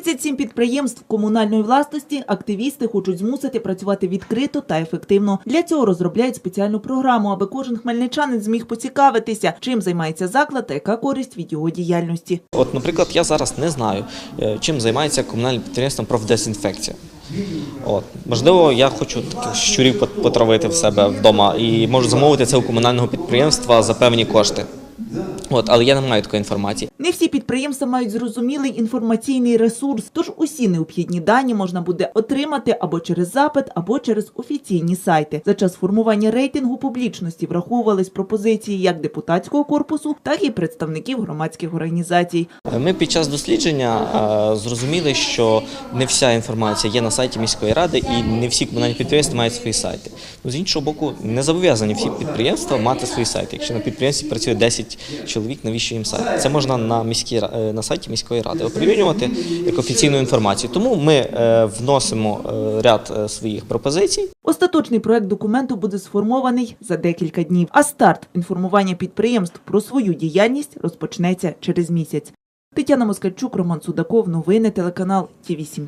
37 підприємств комунальної власності активісти хочуть змусити працювати відкрито та ефективно. Для цього розробляють спеціальну програму, аби кожен хмельничанин зміг поцікавитися, чим займається заклад та яка користь від його діяльності. От, наприклад, я зараз не знаю, е, чим займається комунальне підприємство профдезінфекція. От, можливо, я хочу таких щурів потравити в себе вдома і можу замовити це у комунального підприємства за певні кошти. От, але я не маю такої інформації. Не всі підприємства мають зрозумілий інформаційний ресурс, тож усі необхідні дані можна буде отримати або через запит, або через офіційні сайти. За час формування рейтингу публічності враховувались пропозиції як депутатського корпусу, так і представників громадських організацій. Ми під час дослідження е, зрозуміли, що не вся інформація є на сайті міської ради, і не всі комунальні підприємства мають свої сайти. Ну, з іншого боку, не зобов'язані всі підприємства мати свої сайти. Якщо на підприємстві працює 10 чоловік, навіщо їм сайт? Це можна на міській е, на сайті міської ради оприлюднювати як офіційну інформацію. Тому ми е, вносимо е, ряд своїх пропозицій. Остаточний проект документу буде сформований за декілька днів, а старт інформування підприємств про свою діяльність розпочнеться через місяць. Тетяна Москальчук, Роман Судаков, новини телеканал Ті 7